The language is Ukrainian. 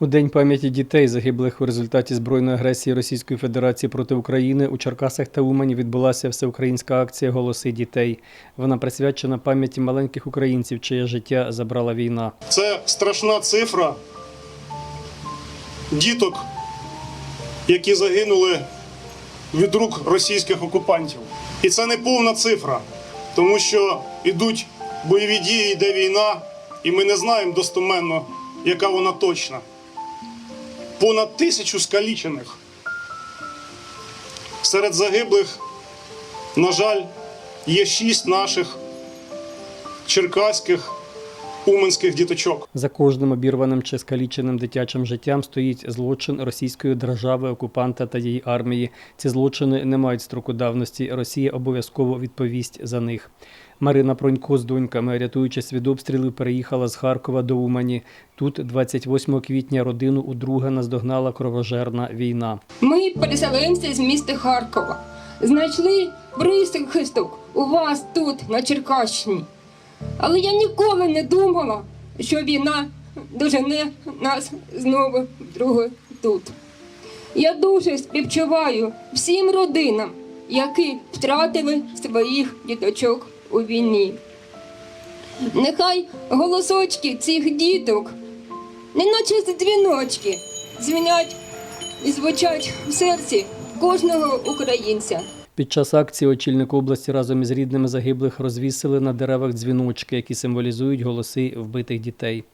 У День пам'яті дітей, загиблих у результаті збройної агресії Російської Федерації проти України, у Черкасах та Умані відбулася всеукраїнська акція Голоси дітей. Вона присвячена пам'яті маленьких українців, чиє життя забрала війна. Це страшна цифра діток, які загинули від рук російських окупантів. І це не повна цифра, тому що йдуть бойові дії, йде війна, і ми не знаємо достоменно, яка вона точна. Понад тисячу скалічених. Серед загиблих, на жаль, є шість наших черкаських уманських діточок. За кожним обірваним чи скаліченим дитячим життям стоїть злочин російської держави, окупанта та її армії. Ці злочини не мають строку давності. Росія обов'язково відповість за них. Марина Пронько з доньками, рятуючись від обстрілів, переїхала з Харкова до Умані. Тут 28 квітня родину удруге наздогнала кровожерна війна. Ми, переселенці з міста Харкова, знайшли прихисток у вас тут, на Черкащині. Але я ніколи не думала, що війна дожене нас знову вдруге тут. Я дуже співчуваю всім родинам, які втратили своїх діточок у війні. Нехай голосочки цих діток, неначе дзвіночки, дзвінять і звучать в серці кожного українця. Під час акції очільник області разом із рідними загиблих розвісили на деревах дзвіночки, які символізують голоси вбитих дітей.